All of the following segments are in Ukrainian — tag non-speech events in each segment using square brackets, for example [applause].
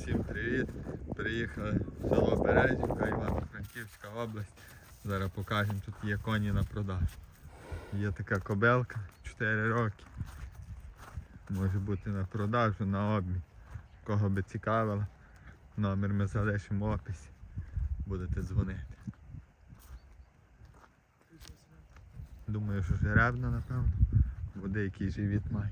Всім привіт! Приїхали в село Березівка, Івано-Франківська область. Зараз покажемо, тут є коні на продаж. Є така кобелка, 4 роки. Може бути на продажу, на обмін. Кого би цікавило, номер ми залишимо в описі. Будете дзвонити. Думаю, що жеребна, напевно. Буде який живіт має.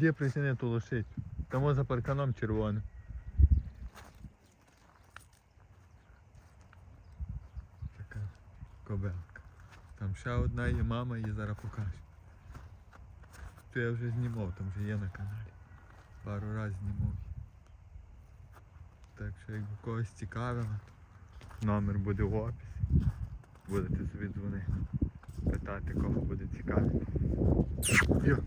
Іди притяни ту лошить. Тому за парканом червоним. Така кобелка. Там ще одна є мама, її зараз покажу. То я вже знімав, там вже є на каналі. Пару разів знімав. Так що якби когось цікавило, номер буде в описі. Будете собі дзвонити. Питати, кого буде цікавити. Йо.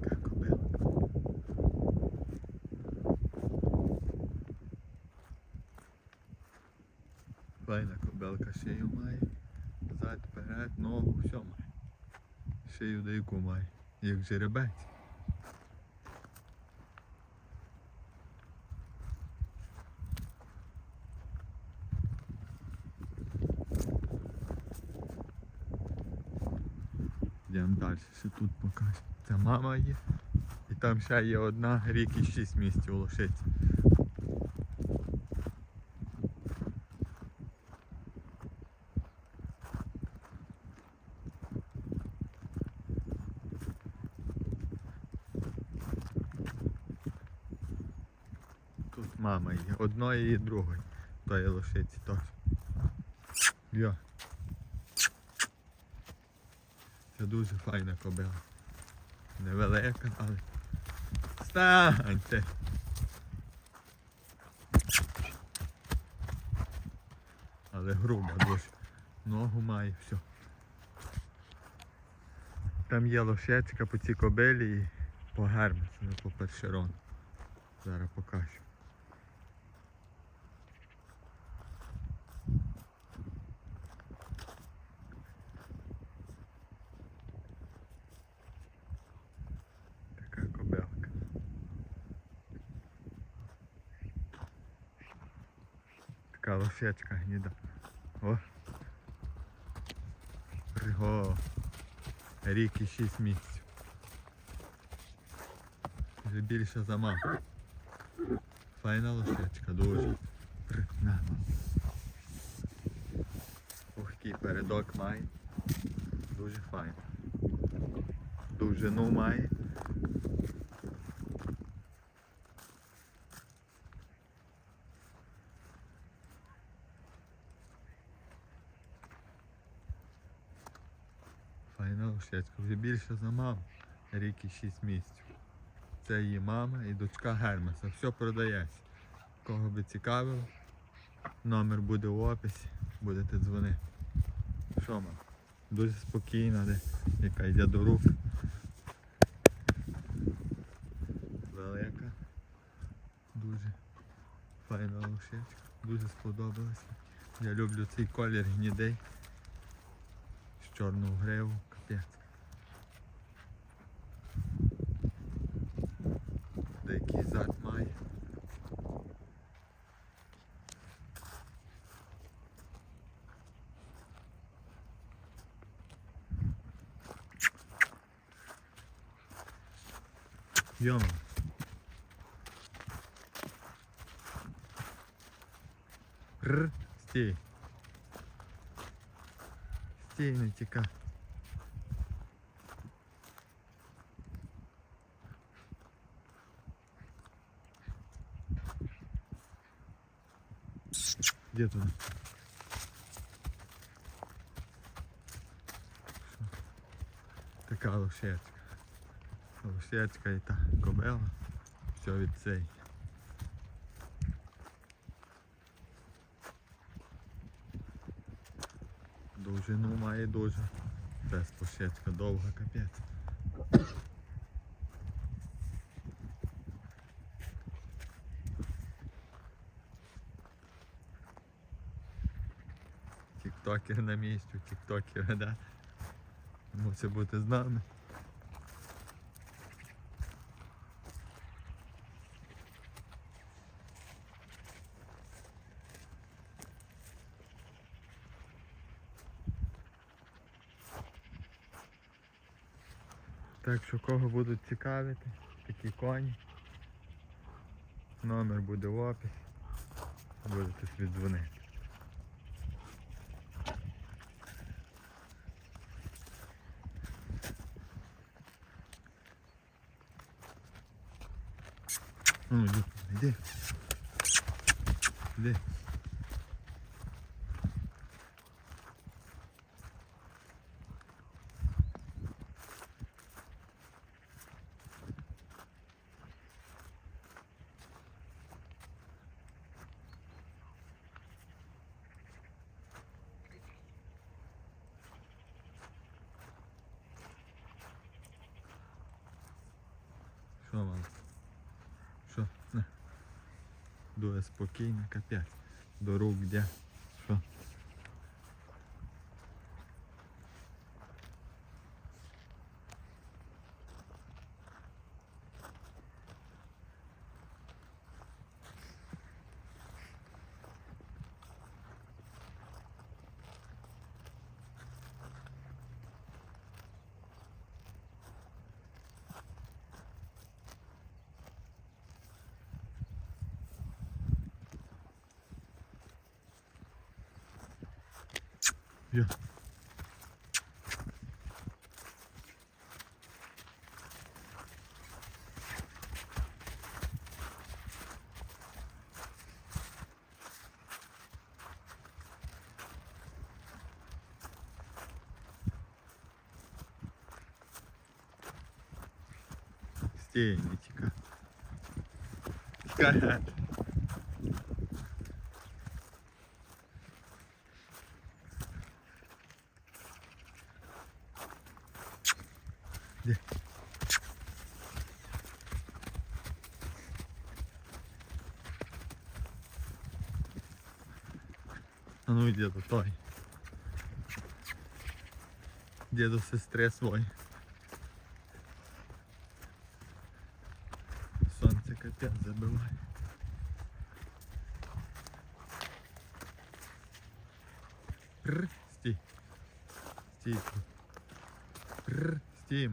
Така кобилка. Файна кобелка шию має. Зад, вперед, ногу, все має. Шию деяку має. Як жеребець. Йдемо далі, ще тут покажу. Це мама є. І там ще є одна рік і 6 місяців лошиці. Тут мама є. Одної і другої. Тої лошиці теж. Йо. Це дуже файна кобила. Невелика, але. Станьте! Але груба дуже. Ногу має, все. Там є лошечка по цій кобилі і по гермесу, не по першерону. Зараз покажу. Така кобелка. Така лошечка гніда. О. Риго. Рік і шість місяців. Вже більше за маму. Файна лошечка, дуже. На. Пухкий передок має. Дуже файно. Довжину має. Файна лошечка, вже більше за маму. Рік і 6 місяців. Це її мама і дочка Гермеса. Все продається. Кого би цікавило, номер буде в описі, будете дзвонити. Що мам? Дуже спокійна, де, яка йде до рук. Велика. Дуже файна лошечка. Дуже сподобалася. Я люблю цей колір гнідей. З чорну гриву, капець. Деякий зад має. Йома. Р, стій. Стій, не тікай. Где туда? така лошечка. Лошечка і та кобила. Все від цей. Довжину має дуже. Це спошечка довга капець. Тіктокер на місці, тіктокер, да? Мусить бути з нами. Так що кого будуть цікавити, такі коні. Номер буде в описі. Будете собі Hı, hadi. Hadi. Şuna bak. Дує спокійно, капець. До рук де? Я. Стій, не [laughs] А ну діду той. Діду сестри свої. Сонце капець забиває. Прр, стій. Стій тут. Прр, стій,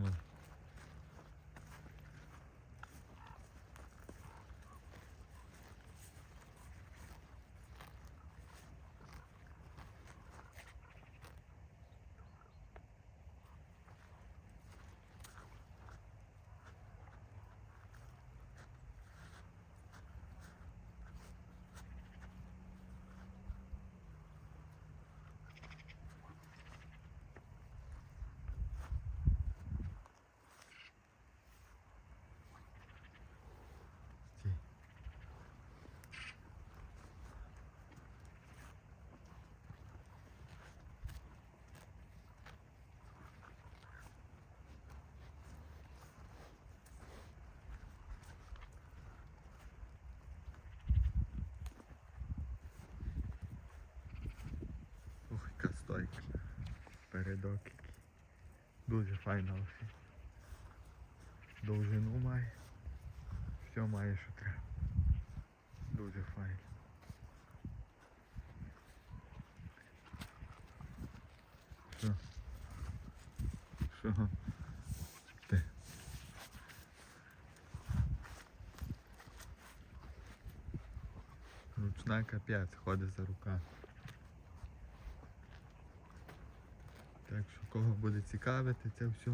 Який. Дуже файна лошадь. Довжину має. Все має, що треба. Дуже файно. Що? Що? Ручна капець, ходить за руками. Так що кого буде цікавити це все.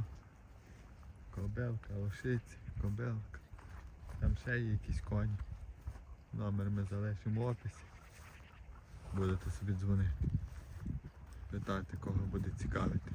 Кобелка, лошиці, кобелка. Там ще є якісь коні. Номер ми залишимо в описі. Будете собі дзвонити. Питати, кого буде цікавити.